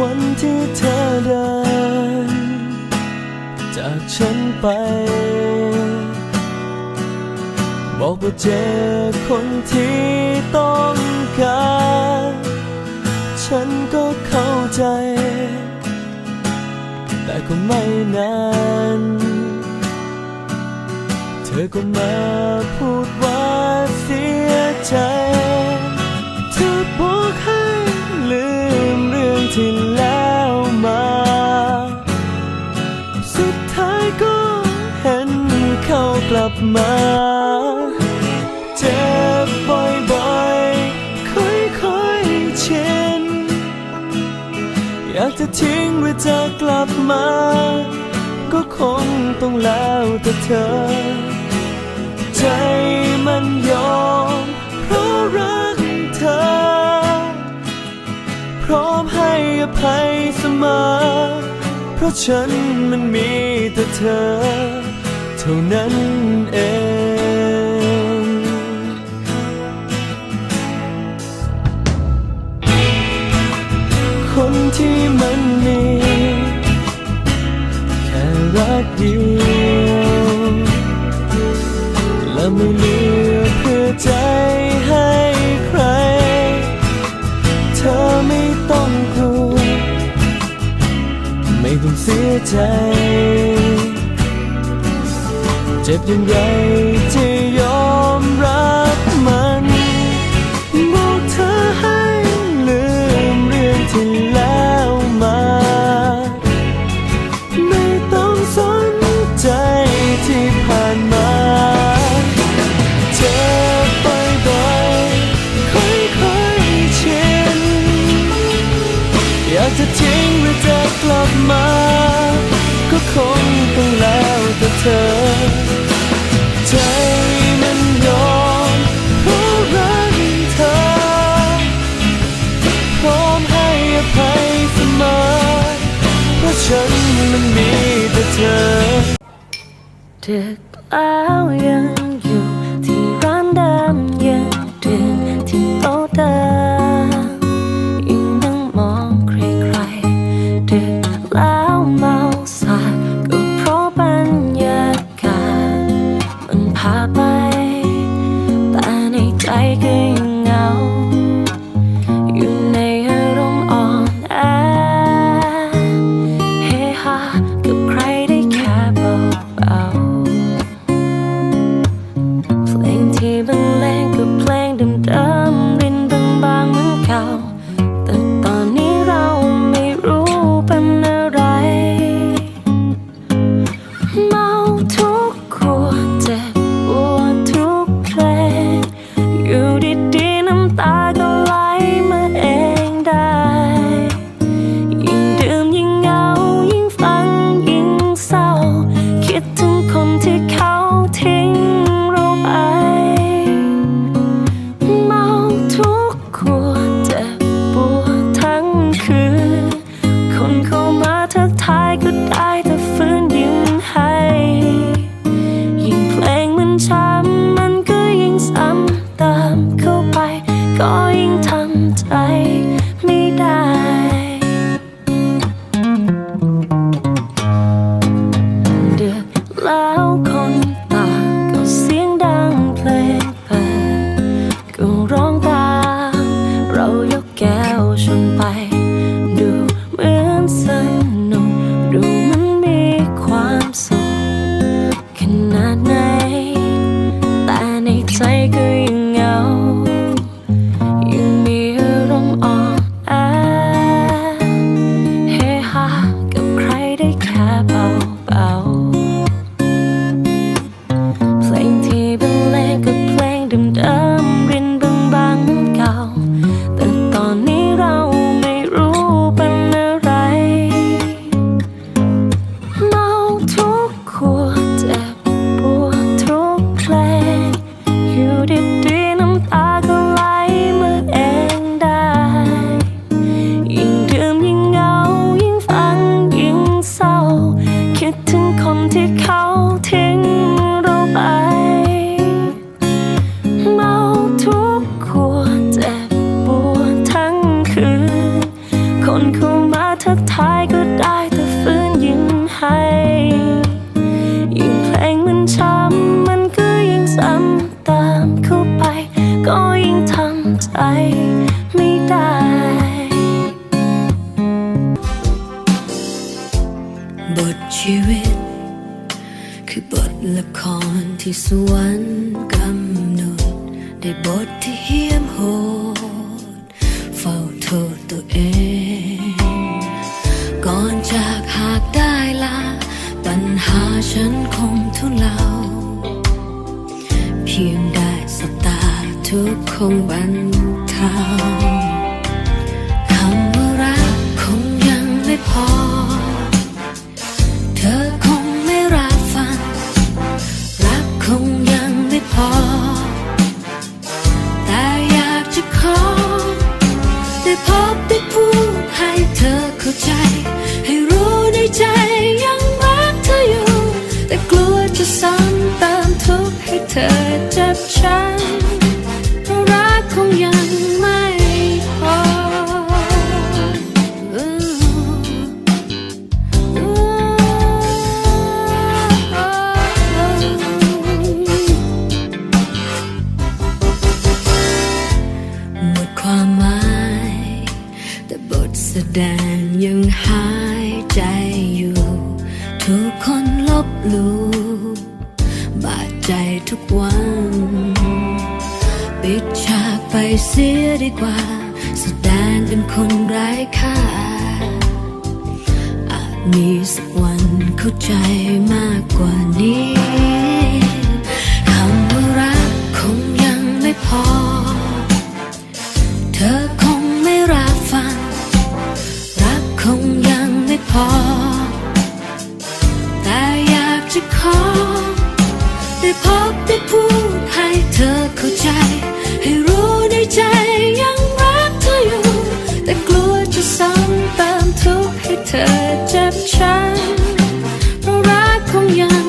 วันที่เธอเดิน จากฉันไป บอกว่าเจอคนที่ต้องการฉันก็เข้าใจ แต่ก็ไม่นาน เธอก็มาพูดว่าเสียใจ อทิ้งหรือเธกลับมา ก็คงต้องแล้วแต่เธอ ใจมันยอมเพราะรักเธอ พร้อมให้อภัยเสมอ เพราะฉันมันมีแต่เธอ เท่านั้นเอง ใจ เจ็บอย่างไรที่ i declaring you. happen โทษตัวเอง ก่อนจากหากได้ลา ปัญหาฉันคงทุเลา เพียงได้สบตาทุกคงบรรเทา เสียดีกว่า แสดงเป็นคนไร้ค่า อาจมีสักวันเข้าใจมากกว่านี้คำว่ารักคงยังไม่พอ เธอคงไม่รับฟัง รักคงยังไม่พอ แต่อยากจะขอ ได้พบได้พูดให้เธอเข้าใจ ให้รู้ในใจยังรักเธออยู่ แต่กลัวจะซ้ำเติมทุกข์ให้เธอเจ็บช้ำเพราะรักคงยัง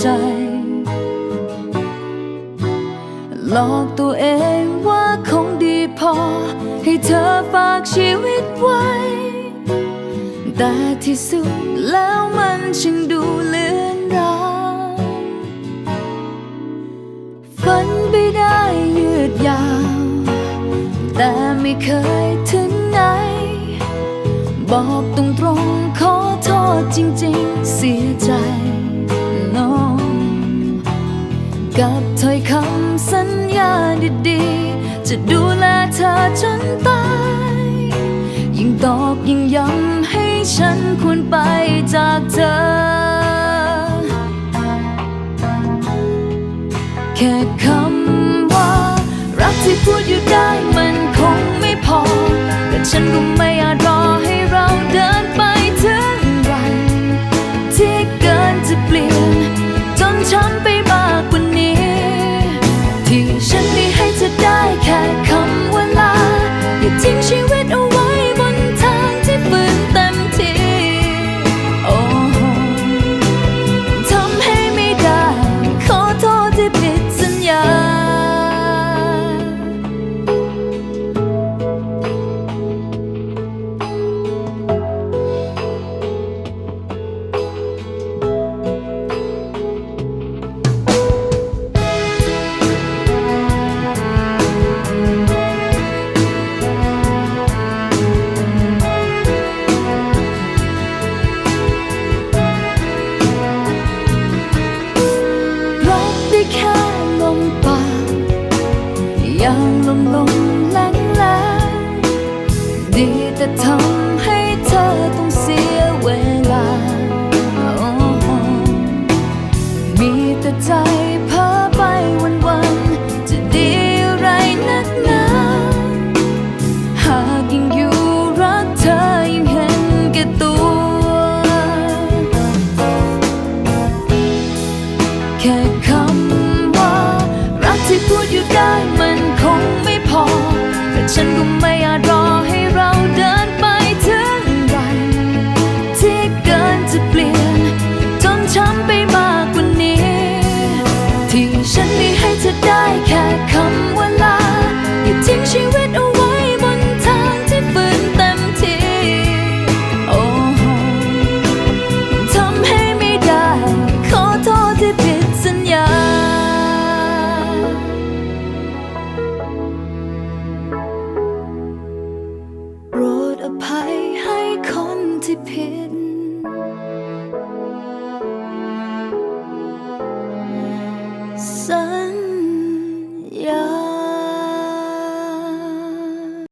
ใจ หลอกตัวเองว่าคงดีพอ ให้เธอฝากชีวิตไว้ แต่ที่สุดแล้วมันช่างดูเลือนรางฝันไปได้ยืดยาว แต่ไม่เคยถึงไหน บอกตรงๆขอโทษจริงๆ จะดูแลเธอจนตาย ยิ่งตอกยิ่งย้ำให้ฉันควรไปจากเธอ แค่คำว่า รักที่พูดอยู่ได้มันคงไม่พอ แต่ฉันก็ไม่อาจรอให้เราเดินไปถึงวัน ที่เกินจะเปลี่ยน จนฉันไป อย่ แต่